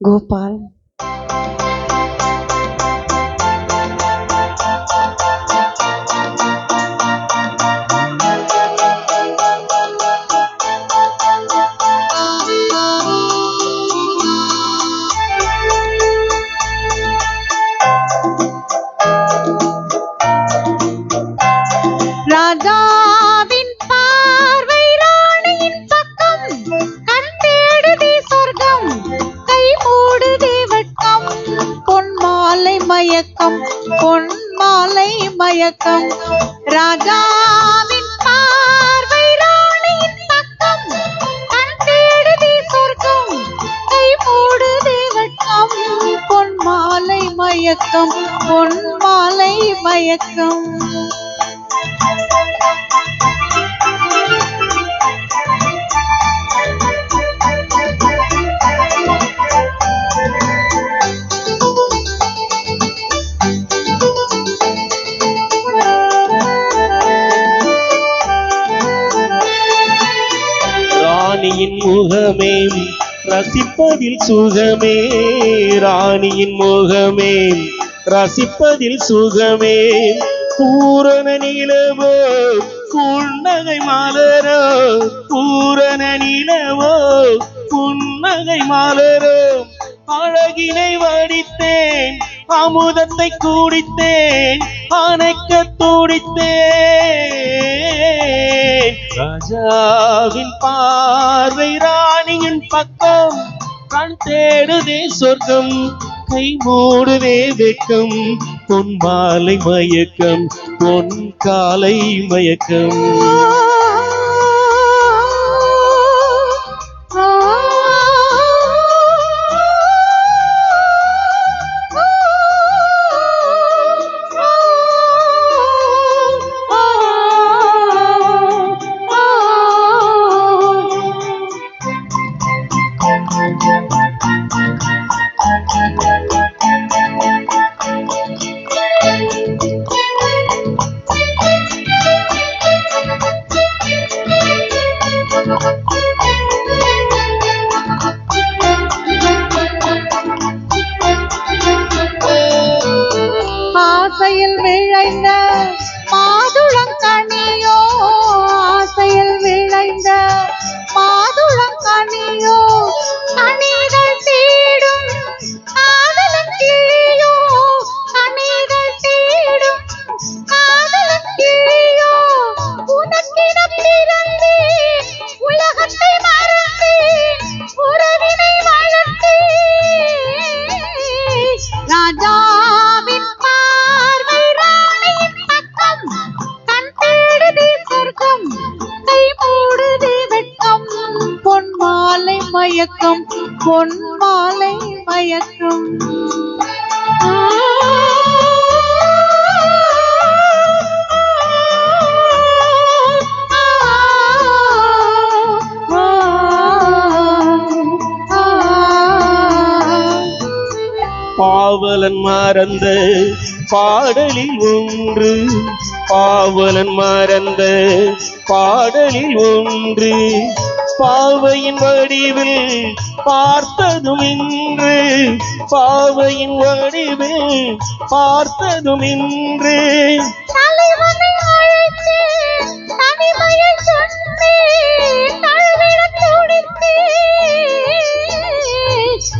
Gopal. மயக்கம் பொன் மாலை மயக்கம். ராஜாவின் பார்வை ராணியின் பக்கம். கண் தேடுதே சொர்க்கம். கை மூடுதே வட்டம். பொன் மாலை மயக்கம் பொன் மாலை மயக்கம். ராணியின் முகமே ரசிப்பதில் சுகமே ராணியின் முகமே ரசிப்பதில் சுகமே. பூரண நிலவோ புன்னகை மாலரோ பூரண நிலவோ புன்னகை மாலரோ அழகினை வடித்தேன் அமுதத்தை கூடித்தேன் அணைக்க துடித்தேன். ராஜாவின் பார்வை ராணியின் பக்கம் கண் தேடுதே சொர்க்கம் கை மூடுதே வெக்கம் பொன் மாலை மயக்கம் பொன் காலை மயக்கம். விளைந்த மாதுளங்கனியோ ஆசையில் விளைந்த மயக்கம் பொன் மாலை மயக்கம். பாவலன் மறந்த பாடலில் ஒன்று பாவலன் மறந்த பாடலில் ஒன்று. பாவையின் வடிவில் பார்த்ததும் இன்று பாவையின் வடிவில் பார்த்ததும் இன்று.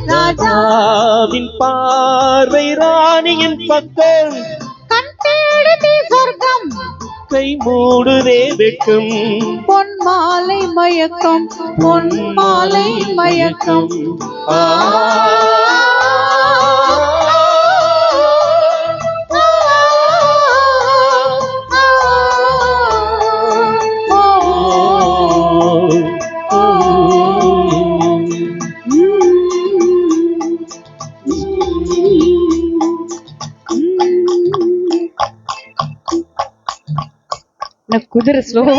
ராஜாவின் பார்வை ராணியின் பக்கம். கண் தேடுதே சொர்க்கம். கை மூடுதே வெட்கம். பொன் மாலை மயக்கம் பொன் மாலை மயக்கம். ஆ. நான் குதிரை ஸ்லோவா